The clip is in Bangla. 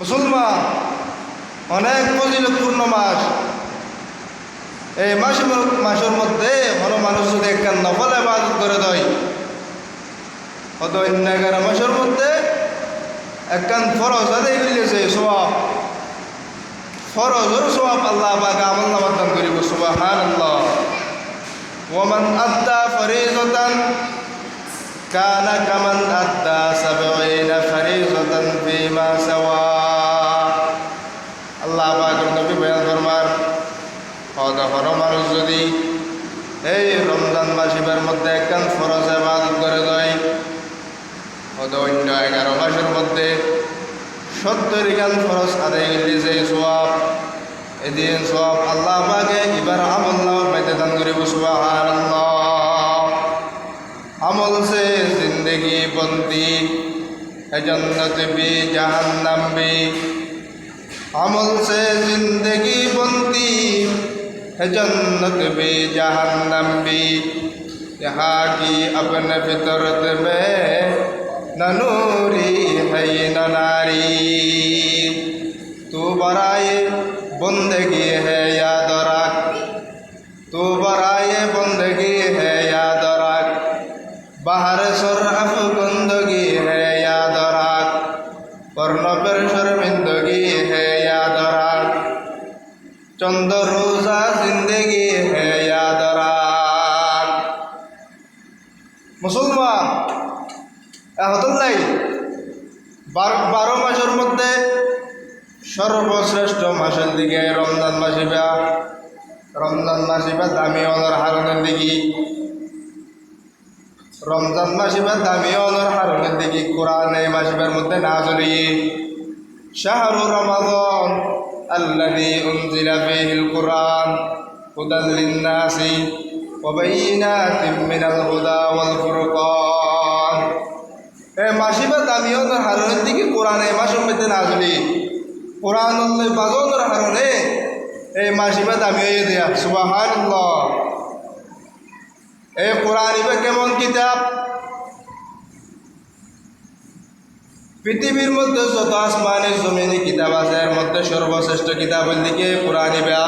মুসলমান, অনেক ফজিলতপূর্ণ মাস। এই মাস মাসের মধ্যে কোনো মানুষ যদি একটা নফল আবাদত করে দেয় হয়তো অন্য এগারো মাসের মধ্যে একখান ফরজ আদায় করিলেছে সবাব ফরজের সবাব আল্লাহ পাক আমল নামার দান করিব সুবাহান আল্লাহ ওমান আদ্দা ফরিজতান, কানা কামান আদ্দা সাবঈনা ফরিজতান ফিমা সাওয়া আল্লাহ পাকের নবী বয়ান ফরমার অদহর মানুষ যদি এই রমজান মাসিবের মধ্যে একান ফরজ এবাদত করে দেয় অদ অন্য এগারো মাসের মধ্যে সত্তর কান ফরজ আদায় করলে যে সোয়াব এদিন সোয়াব আল্লাহ আমাকে এবার আমল্লাহ মেতে দান করিব সুবাহার আমল সে জিন্দগি বন্দী এজন্য বি, জাহান্নাম বি भी अमल से जिंदगी बनती है जन्नत भी जहन्नम भी यहाँ की अपने फितरत में न नूरी है न नारी तू बराए बंदगी है याद रख तू बराए बंदगी है याद रख बाहर চন্দ্র রোজা জিন্দেগি হেয়াদারান মুসলমান নাই বারো মাসের মধ্যে সর্বশ্রেষ্ঠ মাসের দিকে রমজান মাসিবা রমজান মাসিবা দামি অনর হারণের দিকে। রমজান মাসিবা দামি অনর হারণের দিকে, কোরআন এই মাসিবার মধ্যে না জড়িয়ে শাহরু রমাদন الذي أنزل فيه القرآن هدى للناس وبينات من الهدى والفرقان এই মাসিবার দামি অনর হারণের দিকে কোরআন এই মাসের মধ্যে না চলি কোরআন বাজনের হারণে এই মাসিবার দামি হয়ে দেয়া সুবাহান এই কোরআন ইবে কেমন কিতাব পৃথিবীর মধ্যে যত আসমানি জমিনি কিতাব আছে এর মধ্যে সর্বশ্রেষ্ঠ কিতাবের দিকে কোরআন ইবা